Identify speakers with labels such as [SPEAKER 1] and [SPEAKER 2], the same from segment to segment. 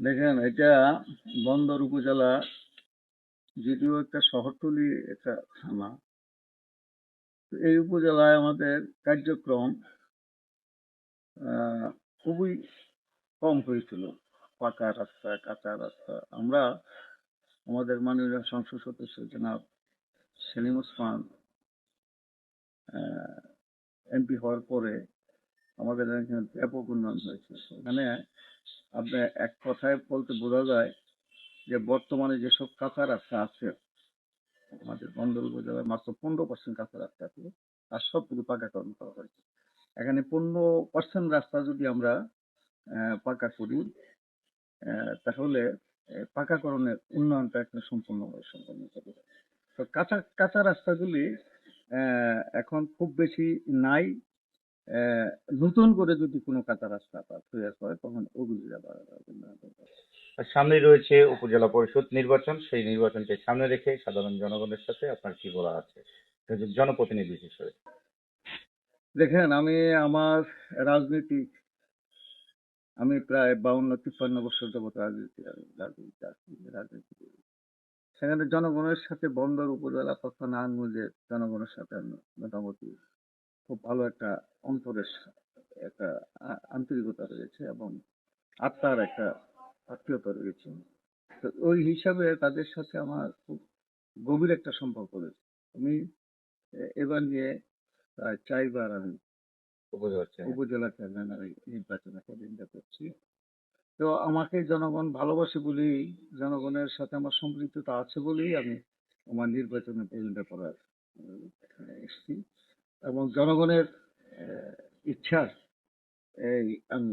[SPEAKER 1] দেখেন, এটা বন্দর উপজেলা, যদিও একটা শহরতলি একটা থানা এই উপজেলায় আমাদের কার্যক্রম খুবই কম হয়েছিল। পাকা রাস্তা, কাঁচা রাস্তা। আমরা আমাদের মাননীয় সংসদ সদস্য জনাব সেলিম ওসমান এমপি হওয়ার পরে আমাদের এখানে ব্যাপক উন্নয়ন হয়েছে। এখানে আপনি এক কথায় বলতে বোঝা যায় যে বর্তমানে যেসব কাঁচা রাস্তা আছে, আমাদের বন্দর উপজেলায় মাত্র পনেরো পার্সেন্ট কাঁচা রাস্তা আছে আর সবগুলো পাকাকরণ করা হয়েছে। এখানে পনেরো পার্সেন্ট রাস্তা যদি আমরা পাকা করি তাহলে পাকাকরণের উন্নয়নটা একটা সম্পূর্ণভাবে সম্পন্ন হবে। তো কাঁচা কাঁচা রাস্তাগুলি এখন খুব বেশি নাই নতুন করে যদি কোনো কাঁচা রাস্তা তৈরি হয় তখন ওগুলি
[SPEAKER 2] সামনেই রয়েছে উপজেলা পরিষদ নির্বাচন। সেই নির্বাচনকে সামনে রেখে সাধারণ জনগণের সাথে আপনার কি বলা আছে? জনপ্রতিনিধি হিসেবে।
[SPEAKER 1] দেখেন আমি আমার রাজনীতিক আমি প্রায় বাউন্ন তিপ্পান্ন বছর যাবত রাজনীতি রাজনীতি রাজনীতি করি। সেখানে জনগণের সাথে বন্দর উপজেলা তথা নারায়ণগঞ্জের জনগণের সাথে আমি মোটামুটি খুব ভালো একটা অন্তরের একটা আন্তরিকতা রয়েছে এবং আত্মার একটা আত্মীয়তা রয়েছে। তো ওই হিসাবে তাদের সাথে আমার খুব গভীর একটা সম্পর্ক রয়েছে। আমি এবার নিয়ে প্রায় চারবার আমি
[SPEAKER 2] উপজেলা চেয়ারম্যান।
[SPEAKER 1] আমি নির্বাচনে প্রতিদ্বন্দ্বিতা করছি। তো আমাকে জনগণ ভালোবাসে বলেই জনগণের সাথে আমার সম্পৃক্ততা আছে বলেই আমি আমার নির্বাচনে প্রতিদ্বন্দ্বিতা করার এসেছি। এবং জনগণের আহ, ইচ্ছার এই আমি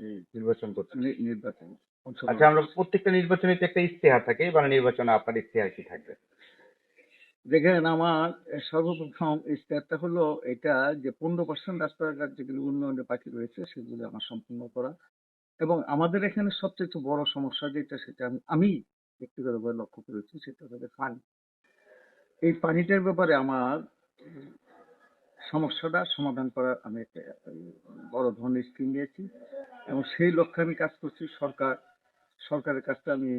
[SPEAKER 1] এই
[SPEAKER 2] নির্বাচন করছে
[SPEAKER 1] নির্বাচন
[SPEAKER 2] আচ্ছা আমরা প্রত্যেকটা নির্বাচনে একটা ইশতেহার থাকে এবার নির্বাচনে আপনার ইশতেহার কি থাকবে?
[SPEAKER 1] দেখেন আমার সর্বপ্রথম স্টেপটা হলো এটা যে পনেরো পার্সেন্ট রাস্তাঘাট যেগুলো উন্নয়নের বাকি রয়েছে সেগুলো আমার সম্পূর্ণ করা। এবং আমাদের এখানে সবচেয়ে বড় সমস্যা যেটা সেটা আমি আমি ব্যক্তিগতভাবে লক্ষ্য করেছি সেটা হচ্ছে পানি। এই পানিটার ব্যাপারে আমার সমস্যাটা সমাধান করার আমি একটা বড় ধরনের স্কিম নিয়েছি এবং সেই লক্ষ্যে আমি কাজ করছি সরকার, সরকারের কাছে আমি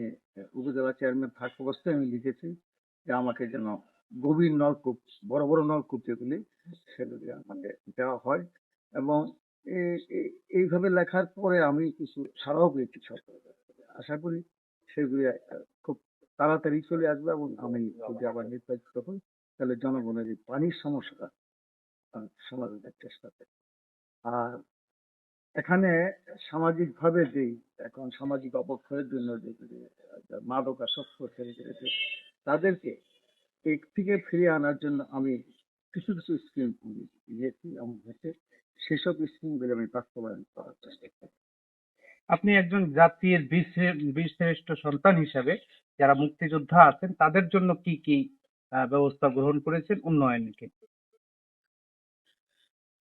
[SPEAKER 1] উপজেলা চেয়ারম্যান থাকা অবস্থায় আমি লিখেছি যে আমাকে যেন গভীর নলকূপ, বড় বড় নলকূপ যেগুলি, সেগুলি আমাকে দেওয়া হয় এবং এইভাবে লেখার পরে আমি কিছু সারাও পেয়েছি সরকারের। আশা করি সেগুলি খুব তাড়াতাড়ি চলে আসবে এবং আমি যদি আবার নির্বাচিত হই, তাহলে জনগণের এই পানির সমস্যাটা সমাধানের চেষ্টা করি। আর এখানে সামাজিক ভাবে যেই এখন সামাজিক অবক্ষয়ের জন্য যেগুলি আহ, মাদকাসক্ত ছেলে ছেলেদের তাদেরকে এই থেকে ফিরিয়ে আনার জন্য আমি কিছু কিছু স্কিম নিয়েছি এবং হচ্ছে সেসব স্কিমগুলো আমি বাস্তবায়ন করার চেষ্টা করি।
[SPEAKER 3] আপনি একজন জাতির বীর- বীরশ্রেষ্ঠ সন্তান হিসাবে যারা মুক্তিযোদ্ধা আছেন তাদের জন্য কি কি ব্যবস্থা গ্রহণ করেছেন উন্নয়নের ক্ষেত্রে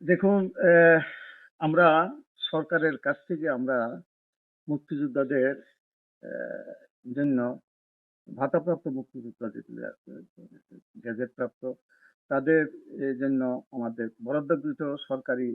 [SPEAKER 1] দেখুন আমরা সরকারের কাছ থেকে আমরা মুক্তিযোদ্ধাদের জন্য ভাতাপ্রাপ্ত মুক্তিযোদ্ধা যেগুলি আছে গ্যাজেট প্রাপ্ত তাদের জন্য আমাদের বরাদ্দকৃত সরকারি